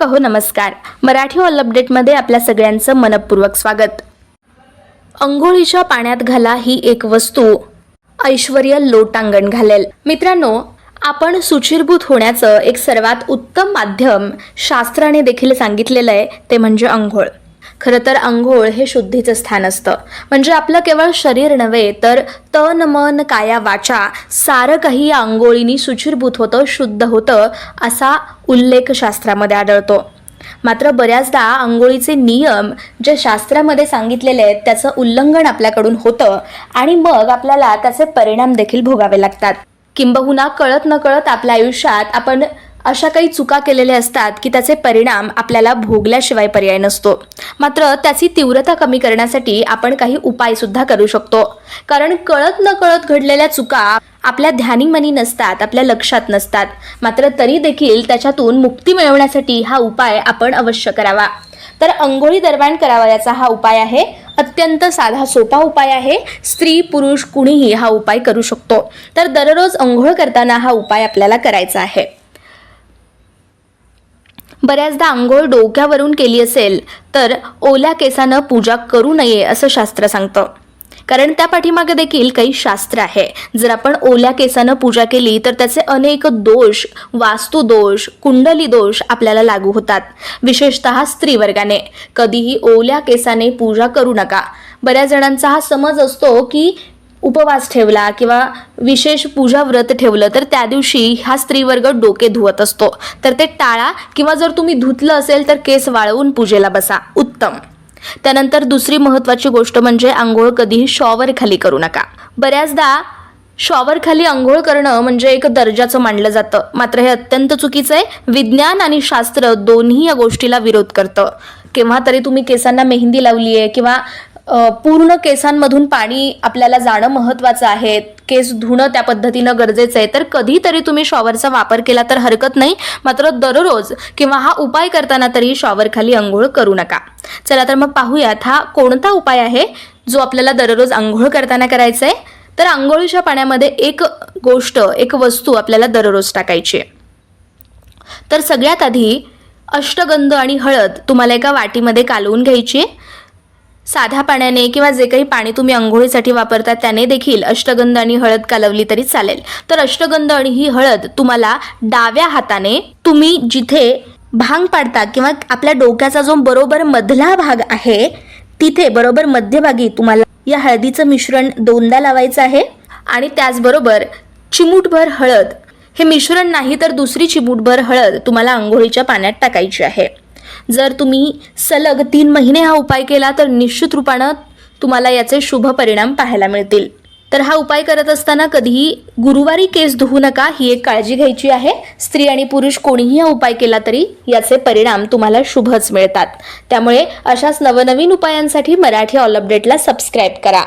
प्रेक्षक हो नमस्कार. मराठी ऑल अपडेटमध्ये आपल्या सगळ्यांचं मनपूर्वक स्वागत. अंघोळीच्या पाण्यात घाला ही एक वस्तू. ऐश्वर्य लोटांगण घालेल. मित्रांनो आपण सुचिरभूत होण्याचं एक सर्वात उत्तम माध्यम शास्त्राने देखील सांगितलेलं आहे ते म्हणजे अंघोळ. खरं तर आंघोळ हे शुद्धीचं स्थान असतं. म्हणजे आपलं केवळ शरीर नव्हे तर तन मन काया वाचा सारं काही या अंघोळीनी सुचिरभूत होतं शुद्ध होतं असा उल्लेख शास्त्रामध्ये आढळतो. मात्र बऱ्याचदा आंघोळीचे नियम जे शास्त्रामध्ये सांगितलेले आहेत त्याचं उल्लंघन आपल्याकडून होतं आणि मग आपल्याला त्याचे परिणाम देखील भोगावे लागतात. किंबहुना कळत न कळत आपल्या आयुष्यात आपण अशा काही चुका केलेल्या असतात की त्याचे परिणाम आपल्याला भोगल्याशिवाय पर्याय नसतो. मात्र त्याची तीव्रता कमी करण्यासाठी आपण काही उपाय सुद्धा करू शकतो. कारण कळत न कळत घडलेल्या चुका आपल्या ध्यानीमनी नसतात आपल्या लक्षात नसतात. मात्र तरी देखील त्याच्यातून मुक्ती मिळवण्यासाठी हा उपाय आपण अवश्य करावा. तर अंघोळी दरम्यान करावयाचा हा उपाय आहे. अत्यंत साधा सोपा उपाय आहे. स्त्री पुरुष कुणीही हा उपाय करू शकतो. तर दररोज अंघोळ करताना हा उपाय आपल्याला करायचा आहे. बऱ्याचदा आंघोळ डोक्यावरून केली असेल तर ओल्या केसानं पूजा करू नये असं शास्त्र सांगतं. कारण त्या पाठीमागे देखील काही शास्त्र आहे. जर आपण ओल्या केसानं पूजा केली तर त्याचे अनेक दोष वास्तुदोष कुंडली दोष आपल्याला लागू होतात. विशेषतः स्त्री वर्गाने कधीही ओल्या केसाने पूजा करू नका. बऱ्याच जणांचा हा समज असतो की उपवास ठेवला किंवा विशेष पूजा व्रत ठेवलं तर त्या दिवशी हा स्त्रीवर्ग डोके धुवत असतो. तर ते टाळा किंवा जर तुम्ही धुतलं असेल तर केस वाळवून पूजेला बसा. उत्तम. त्यानंतर दुसरी महत्त्वाची गोष्ट म्हणजे आंघोळ कधीही शॉवर खाली करू नका. बऱ्याचदा शॉवर खाली आंघोळ करणं म्हणजे एक दर्जाचं मानलं जातं. मात्र हे अत्यंत चुकीचं आहे. विज्ञान आणि शास्त्र दोन्ही या गोष्टीला विरोध करतं. केव्हा तरी तुम्ही केसांना मेहंदी लावली आहे किंवा पूर्ण केसांमधून पाणी आपल्याला जाणं महत्त्वाचं आहे. केस धुणं त्या पद्धतीनं गरजेचं आहे. तर कधीतरी तुम्ही शॉवरचा वापर केला तर हरकत नाही. मात्र दररोज किंवा हा उपाय करताना तरी शॉवरखाली अंघोळ आंघोळ करू नका. चला तर मग पाहूयात हा कोणता उपाय आहे जो आपल्याला दररोज आंघोळ करताना करायचा आहे? तर आंघोळीच्या पाण्यामध्ये एक गोष्ट एक वस्तू आपल्याला दररोज टाकायची आहे. तर सगळ्यात आधी अष्टगंध आणि हळद तुम्हाला एका वाटीमध्ये कालवून घ्यायची आहे. साध्या पाण्याने किंवा जे काही पाणी तुम्ही आंघोळीसाठी वापरता त्याने देखील अष्टगंध आणि हळद कालवली तरी चालेल. तर अष्टगंध आणि ही हळद तुम्हाला डाव्या हाताने तुम्ही जिथे भांग पाडता किंवा आपल्या डोक्याचा जो बरोबर मधला भाग आहे तिथे बरोबर मध्यभागी तुम्हाला या हळदीचं मिश्रण दोनदा लावायचं आहे. आणि त्याचबरोबर चिमूटभर हळद. हे मिश्रण नाही तर दुसरी चिमूटभर हळद तुम्हाला आंघोळीच्या पाण्यात टाकायची आहे. जर तुम्ही सलग तीन महिने हा उपाय केला तर निश्चित रूपानं तुम्हाला याचे शुभ परिणाम पाहायला मिळतील. तर हा उपाय करत असताना कधीही गुरुवारी केस धुवू नका ही एक काळजी घ्यायची आहे. स्त्री आणि पुरुष कोणीही हा उपाय केला तरी याचे परिणाम तुम्हाला शुभच मिळतात. त्यामुळे अशाच नवनवीन उपायांसाठी मराठी ऑल अपडेटला सबस्क्राईब करा.